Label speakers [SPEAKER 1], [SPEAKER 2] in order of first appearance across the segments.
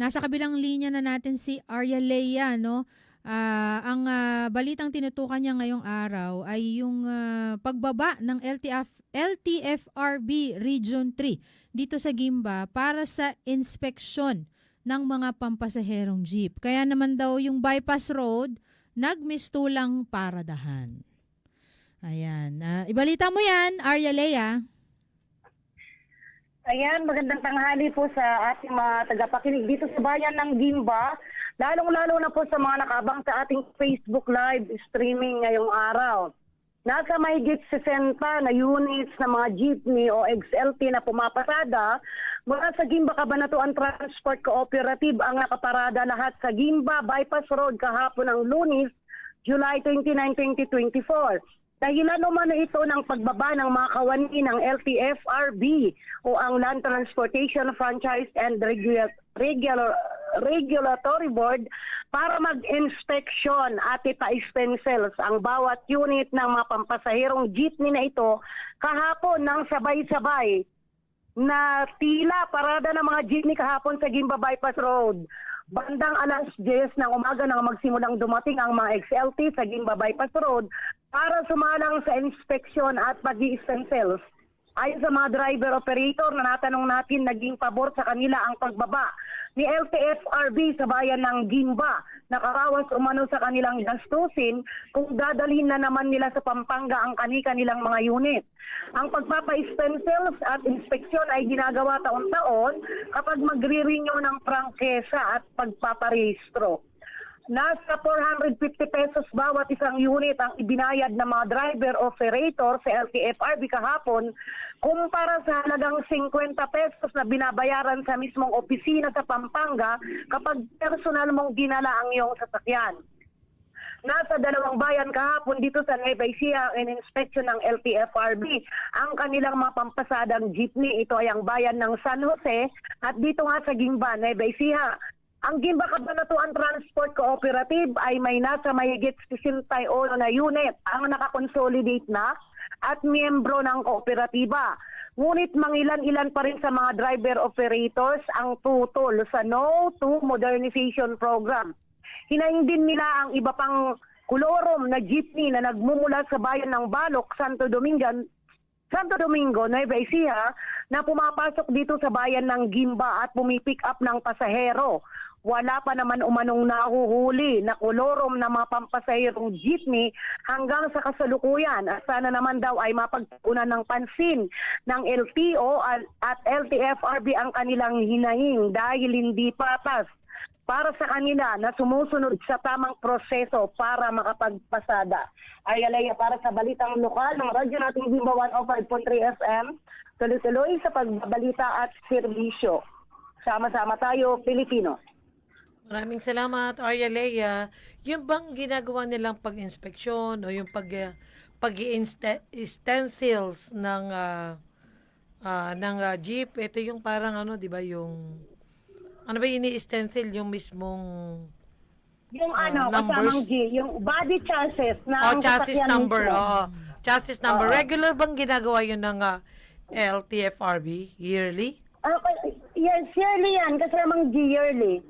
[SPEAKER 1] Nasa kabilang linya na natin si Arya Leia, no? Ah, ang ah, balitang tinutukan niya ngayong araw ay yung ah, pagbaba ng LTF, LTFRB Region 3 dito sa Gimba para sa inspeksyon ng mga pampasaherong jeep. Kaya naman daw yung bypass road, nagmistulang paradahan. Ayan. Ah, ibalita mo yan, Arya Leia.
[SPEAKER 2] Ayan, magandang tanghali po sa ating mga tagapakinig dito sa bayan ng Gimba. Lalong-lalo na po sa mga nakabang sa ating Facebook Live streaming ngayong araw. Nasa mahigit 60 na units ng mga jeepney o XLT na pumapasada mula sa Gimba Cabanatuan Transport Cooperative ang nakaparada lahat sa Gimba Bypass Road kahapon ng Lunes, July 29, 2024. Dahilan umano ito ng pagbaba ng mga kawani ng LTFRB o ang Land Transportation Franchise and Regula- Regular, Regulatory Board para mag-inspeksyon at ipa-stencils ang bawat unit ng mga pampasahirong jeepney na ito kahapon ng sabay-sabay na tila parada ng mga jeepney kahapon sa Gimba Bypass Road. Bandang alas 10 ng umaga nang magsimulang dumating ang mga XLT sa Gimba Bypass Road para sumalang sa inspeksyon at pag stencils Ayon sa mga driver-operator na natanong natin, naging pabor sa kanila ang pagbaba ni LTFRB sa bayan ng Gimba. Nakarawas umano sa kanilang gastusin kung dadalhin na naman nila sa Pampanga ang kani-kanilang mga unit. Ang pagpapa-stencils at inspeksyon ay ginagawa taon-taon kapag magre-renew ng prangkesa at pagpaparehistro. Nasa 450 pesos bawat isang unit ang ibinayad ng mga driver-operator sa LTFRB kahapon kumpara sa halagang 50 pesos na binabayaran sa mismong opisina sa Pampanga kapag personal mong ginala ang iyong sasakyan. Nasa dalawang bayan kahapon dito sa Nueva Ecija ang inspection ng LTFRB. Ang kanilang mga pampasadang jeepney, ito ay ang bayan ng San Jose at dito nga sa Gimba, Nueva Ecija. Ang Gimba Cabanatuan Transport Cooperative ay may nasa mahigit 61 na unit ang nakakonsolidate na at miyembro ng kooperatiba. Ngunit mangilan-ilan pa rin sa mga driver-operators ang tutol sa No to Modernization Program. Hinaing din nila ang iba pang kulorom na jeepney na nagmumula sa bayan ng Balok, Santo Domingo, Santo Domingo, Nueva Ecija, na pumapasok dito sa bayan ng Gimba at pumipick up ng pasahero. Wala pa naman umanong nahuhuli na kolorom na mga pampasahirong jeepney hanggang sa kasalukuyan. At sana naman daw ay mapagtuunan ng pansin ng LTO at, LTFRB ang kanilang hinahing dahil hindi patas para sa kanila na sumusunod sa tamang proseso para makapagpasada. Ayalaya para sa balitang lokal ng radyo nating Bimba 105.3 FM, tuloy-tuloy sa pagbabalita at serbisyo. Sama-sama tayo, Pilipino.
[SPEAKER 3] Maraming salamat, Arya Leia. Yung bang ginagawa nilang pag-inspeksyon o yung pag pag stencils ng ah, ah, ng ah, jeep, ito yung parang ano, 'di ba, yung ano ba ini-stencil yung mismong
[SPEAKER 2] Yung
[SPEAKER 3] Ah,
[SPEAKER 2] ano,
[SPEAKER 3] numbers.
[SPEAKER 2] kasamang G, yung body chassis na
[SPEAKER 3] oh, chassis number, oo. Chassis number.
[SPEAKER 2] Oo.
[SPEAKER 3] Regular bang ginagawa yun ng ah, LTFRB yearly?
[SPEAKER 2] Ah, yes, yearly yan, kasamang G yearly.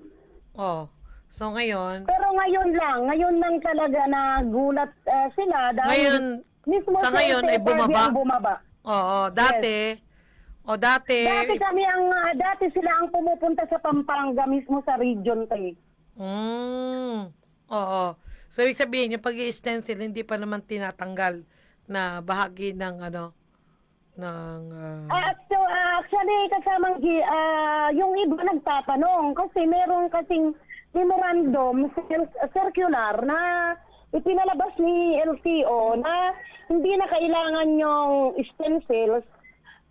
[SPEAKER 3] Oh. So ngayon,
[SPEAKER 2] Pero ngayon lang, ngayon lang talaga nagulat ah, sila dahil
[SPEAKER 3] Ngayon,
[SPEAKER 2] mismo
[SPEAKER 3] sa ngayon ay
[SPEAKER 2] LTFRB
[SPEAKER 3] bumaba.
[SPEAKER 2] bumaba.
[SPEAKER 3] oo, dati, o dati,
[SPEAKER 2] Dati kami ang ah, dati sila ang pumupunta sa Pampanga mismo sa Region 3.
[SPEAKER 3] Mm. Oo. So, ibig sabihin, yung pag stencil hindi pa naman tinatanggal na bahagi ng ano, ng, ah,
[SPEAKER 2] Ah, so, ah, actually, kasamang ah, yung iba nagtatanong kasi meron kasing memorandum cir- circular na ipinalabas ni LTO na hindi na kailangan yung stencils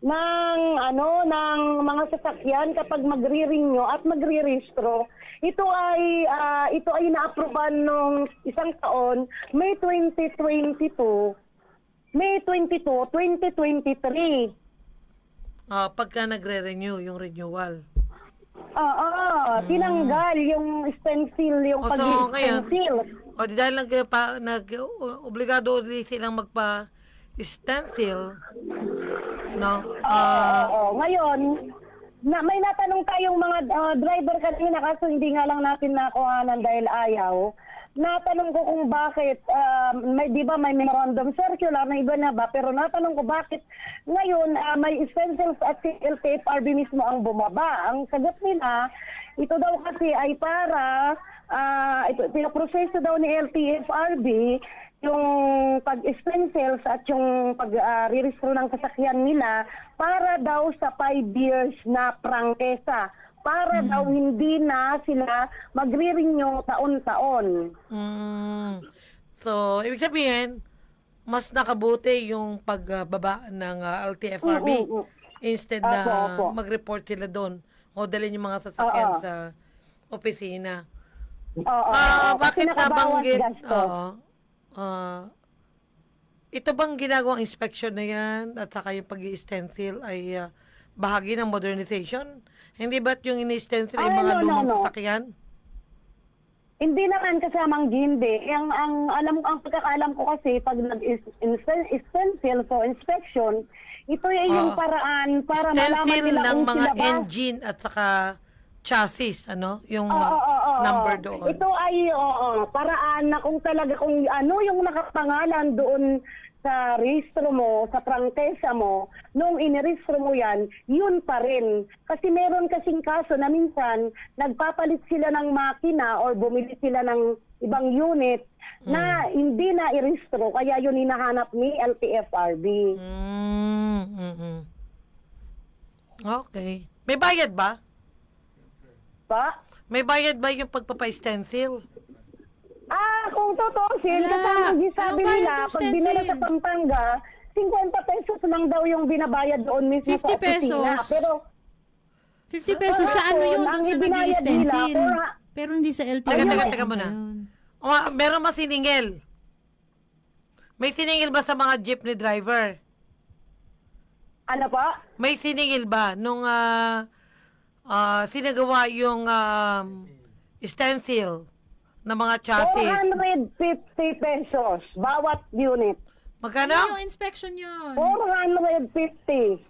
[SPEAKER 2] ng ano ng mga sasakyan kapag magre-renew at magre-registro. Ito ay ah, ito ay na-aproban nung isang taon, May 2022. May 22, 2023.
[SPEAKER 3] ah, pagka nagre-renew, yung renewal.
[SPEAKER 2] Oo, tinanggal yung stencil, yung
[SPEAKER 3] O, Hmm. Oh, so,
[SPEAKER 2] pag-stencil.
[SPEAKER 3] O, di dahil nag, pa, nag, obligado ulit silang magpa-stencil, no?
[SPEAKER 2] Oo,
[SPEAKER 3] Ah,
[SPEAKER 2] oo. Ngayon, na may natanong tayong mga ah, driver kanina kaso hindi nga lang natin nakuhanan dahil ayaw. Natanong ko kung bakit, ah, may, di ba may memorandum circular na iba na ba, pero natanong ko bakit ngayon ah, may essentials at si LTFRB mismo ang bumaba. Ang sagot nila, ito daw kasi ay para, ah, ito, pinaproseso daw ni LTFRB yung pag-stencils at yung pag-re-restore ng kasakyan nila para daw sa 5 years na prangkesa. Para daw hindi na sila magre-renew taon-taon.
[SPEAKER 3] Mm. So, ibig sabihin, mas nakabuti yung pagbaba ng ah, LTFRB
[SPEAKER 2] Mm, mm, mm.
[SPEAKER 3] instead
[SPEAKER 2] Opo,
[SPEAKER 3] na
[SPEAKER 2] opo.
[SPEAKER 3] mag-report sila doon o dalhin yung mga sasakyan
[SPEAKER 2] Oo.
[SPEAKER 3] sa opisina.
[SPEAKER 2] Oo, kasi
[SPEAKER 3] bakit nabanggit? Oo. Ah, ito bang ginagawang inspection na yan at saka yung pag stencil ay ah, bahagi ng modernization? Hindi ba't yung ini-stencil ay
[SPEAKER 2] Ay,
[SPEAKER 3] mga
[SPEAKER 2] no, no,
[SPEAKER 3] lumang
[SPEAKER 2] no.
[SPEAKER 3] sasakyan?
[SPEAKER 2] Hindi naman kasamang gindi. Ang, ang alam ang pagkakalam ko kasi pag nag-stencil so inspection, ito ay yung
[SPEAKER 3] Oo.
[SPEAKER 2] paraan para malaman
[SPEAKER 3] stencil
[SPEAKER 2] nila
[SPEAKER 3] ng
[SPEAKER 2] kung
[SPEAKER 3] mga
[SPEAKER 2] sila ba
[SPEAKER 3] engine at saka chassis, ano? Yung
[SPEAKER 2] Oo,
[SPEAKER 3] uh,
[SPEAKER 2] oo, oo,
[SPEAKER 3] number
[SPEAKER 2] oo.
[SPEAKER 3] doon.
[SPEAKER 2] Ito ay oo, paraan na kung talaga kung ano yung nakapangalan doon sa rehistro mo, sa prangkesa mo, nung inirehistro mo yan, yun pa rin. Kasi meron kasing kaso na minsan, nagpapalit sila ng makina or bumili sila ng ibang unit na hindi na irehistro, kaya yun hinahanap ni LTFRB.
[SPEAKER 3] Mm, mm, mm. Okay. May bayad ba?
[SPEAKER 2] Pa?
[SPEAKER 3] May bayad ba yung pagpapa-stencil?
[SPEAKER 2] Ah, kung totoo, Sil,
[SPEAKER 1] Wala.
[SPEAKER 2] kasama yung sabi
[SPEAKER 1] Ano ba
[SPEAKER 2] nila,
[SPEAKER 1] yung
[SPEAKER 2] pag dinala
[SPEAKER 1] stencil?
[SPEAKER 2] sa Pampanga, 50 pesos lang daw yung binabayad doon mismo
[SPEAKER 1] 50
[SPEAKER 2] sa opisina.
[SPEAKER 1] pesos.
[SPEAKER 2] Pero
[SPEAKER 1] 50 pesos sa ano yun? Doon sa nag-stencil.
[SPEAKER 2] pura-
[SPEAKER 1] Pero hindi sa LTO.
[SPEAKER 3] Teka, teka,
[SPEAKER 2] Ayun.
[SPEAKER 3] teka muna. O, meron ba siningil? May siningil ba sa mga jeepney driver?
[SPEAKER 2] ano pa?
[SPEAKER 3] May siningil ba nung ah ah, sinagawa yung um, stencil ng mga chassis?
[SPEAKER 2] 450 pesos bawat unit.
[SPEAKER 3] Magkano?
[SPEAKER 1] Ano yung inspection yun?
[SPEAKER 2] 450.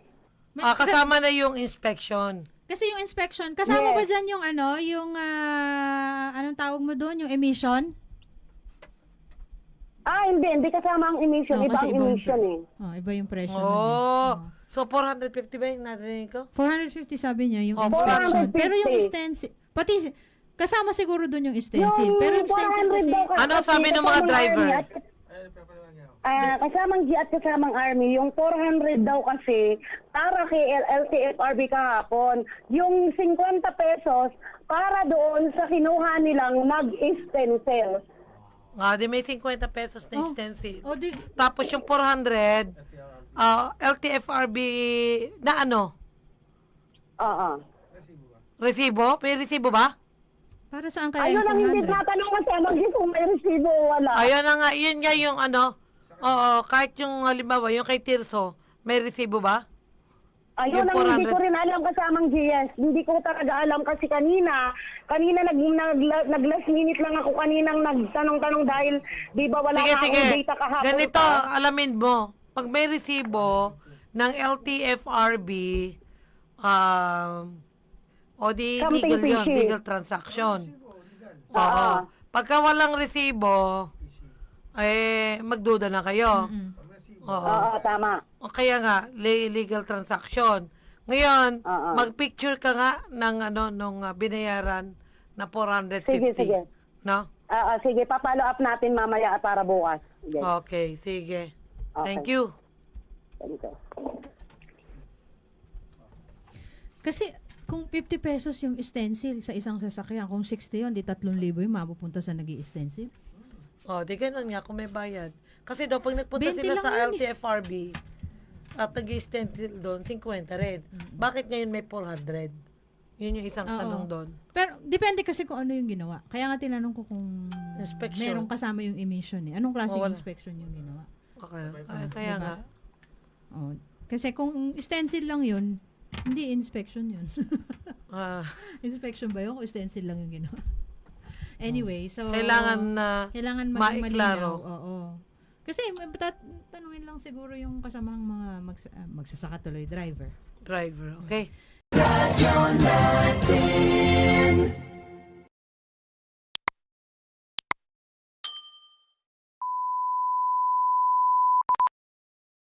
[SPEAKER 1] May-
[SPEAKER 3] Ah, kasama na yung inspection.
[SPEAKER 1] Kasi yung inspection, kasama
[SPEAKER 2] Yes.
[SPEAKER 1] ba dyan yung ano, yung, ah, anong tawag mo doon, yung emission?
[SPEAKER 2] Ah, hindi. Hindi kasama ang emission.
[SPEAKER 1] Oh,
[SPEAKER 2] iba
[SPEAKER 1] kasi
[SPEAKER 2] ang
[SPEAKER 1] iba yung-
[SPEAKER 2] emission eh.
[SPEAKER 1] Oh, iba yung presyo.
[SPEAKER 3] Oh.
[SPEAKER 1] nun eh.
[SPEAKER 3] So, 450 ba yung narinig ko?
[SPEAKER 1] 450 sabi niya yung
[SPEAKER 3] Oh,
[SPEAKER 1] inspection.
[SPEAKER 2] 450.
[SPEAKER 1] Pero yung stencil, pati kasama siguro doon yung stencil. pero yung stencil
[SPEAKER 2] 400
[SPEAKER 1] kasi,
[SPEAKER 2] daw ka-
[SPEAKER 3] Ano
[SPEAKER 2] kasi
[SPEAKER 3] sabi ng mga
[SPEAKER 2] kasamang
[SPEAKER 3] driver?
[SPEAKER 2] army at- Ah, kasamang G at kasamang Army, yung 400 daw kasi para kay L- LTFRB kahapon, yung 50 pesos para doon sa kinuha nilang mag-stencil.
[SPEAKER 3] Ah, di may 50 pesos na
[SPEAKER 1] Oh.
[SPEAKER 3] stencil.
[SPEAKER 1] oh, di,
[SPEAKER 3] Tapos yung 400, ah, LTFRB na ano?
[SPEAKER 2] Oo.
[SPEAKER 3] Resibo? May resibo ba?
[SPEAKER 1] para saan kaya
[SPEAKER 2] Ayun
[SPEAKER 1] yung
[SPEAKER 2] ang hindi
[SPEAKER 1] 400?
[SPEAKER 2] tatanong kasamang G kung may resibo o wala.
[SPEAKER 3] Ayan na nga, yun nga yung ano. Oo, kahit yung halimbawa, yung kay Tirso, may resibo ba?
[SPEAKER 2] Ayun ang hindi
[SPEAKER 3] 400.
[SPEAKER 2] ko rin alam kasamang GS. Hindi ko talaga alam kasi kanina, kanina nag, nag, nag last minute lang ako kaninang nagtanong-tanong dahil di ba wala
[SPEAKER 3] sige, sige.
[SPEAKER 2] akong data kahapon.
[SPEAKER 3] Ganito,
[SPEAKER 2] pa.
[SPEAKER 3] alamin mo. Pag may resibo ng LTFRB, um, o di legal yun,
[SPEAKER 2] fishing.
[SPEAKER 3] legal transaction. Oo.
[SPEAKER 2] Ah.
[SPEAKER 3] Pagka walang resibo, eh, magduda na kayo.
[SPEAKER 1] Mm.
[SPEAKER 3] Oo.
[SPEAKER 2] Oo, tama.
[SPEAKER 3] O kaya nga, le- illegal transaction. Ngayon,
[SPEAKER 2] Oo.
[SPEAKER 3] mag-picture ka nga ng ano nung ah, binayaran na 450.
[SPEAKER 2] Sige, sige.
[SPEAKER 3] No?
[SPEAKER 2] Ah, ah, sige, papalo up natin mamaya at para bukas. Sige.
[SPEAKER 3] Okay, sige.
[SPEAKER 2] Okay.
[SPEAKER 3] Thank you.
[SPEAKER 2] Thank you.
[SPEAKER 1] Kasi kung 50 pesos yung stencil sa isang sasakyan, kung 60 yun, di 3,000 yung mapupunta sa nag stencil
[SPEAKER 3] Oh, di ganun nga kung may bayad. Kasi daw pag nagpunta
[SPEAKER 1] 20
[SPEAKER 3] sila
[SPEAKER 1] lang
[SPEAKER 3] sa
[SPEAKER 1] yun eh.
[SPEAKER 3] LTFRB at nag-stencil doon, 50 rin. Bakit ngayon may 400? Yun yung isang
[SPEAKER 1] Oo.
[SPEAKER 3] tanong doon.
[SPEAKER 1] Pero depende kasi kung ano yung ginawa. Kaya nga tinanong ko kung
[SPEAKER 3] Inspection.
[SPEAKER 1] merong kasama yung emission eh. Anong klaseng
[SPEAKER 3] Oh, wala.
[SPEAKER 1] inspection yung ginawa?
[SPEAKER 3] Okay. Ay, kaya
[SPEAKER 1] Diba?
[SPEAKER 3] nga.
[SPEAKER 1] Oh, kasi kung stencil lang yun, hindi inspection yun.
[SPEAKER 3] Ah,
[SPEAKER 1] inspection ba yun kung stencil lang yung ginawa? Anyway, so
[SPEAKER 3] kailangan na
[SPEAKER 1] kailangan maging
[SPEAKER 3] maiklaro.
[SPEAKER 1] malinaw. Oo. Kasi may tat- tanungin lang siguro yung kasamang mga magsa- ah, magsasaka tuloy driver.
[SPEAKER 3] driver. Okay?